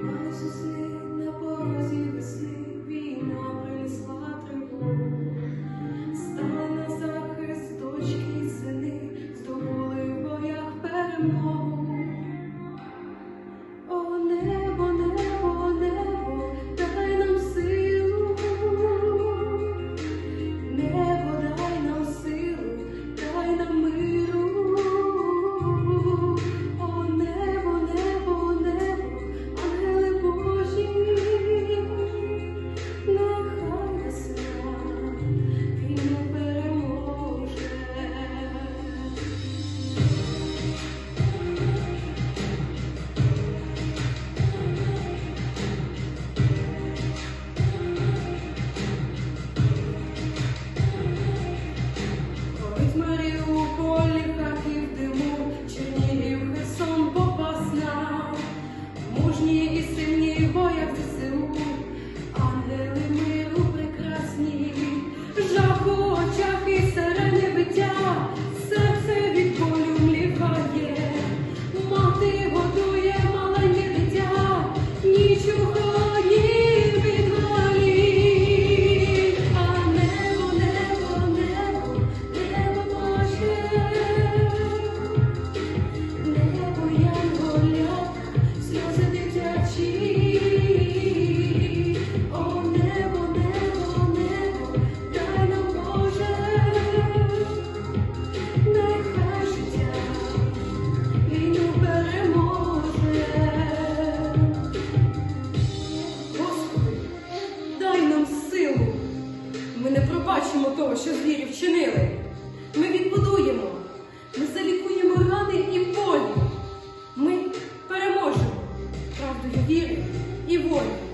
Righteously. пробачимо того, що звірі вчинили. Ми відбудуємо, ми залікуємо рани і болі. Ми переможемо правдою віри і волі.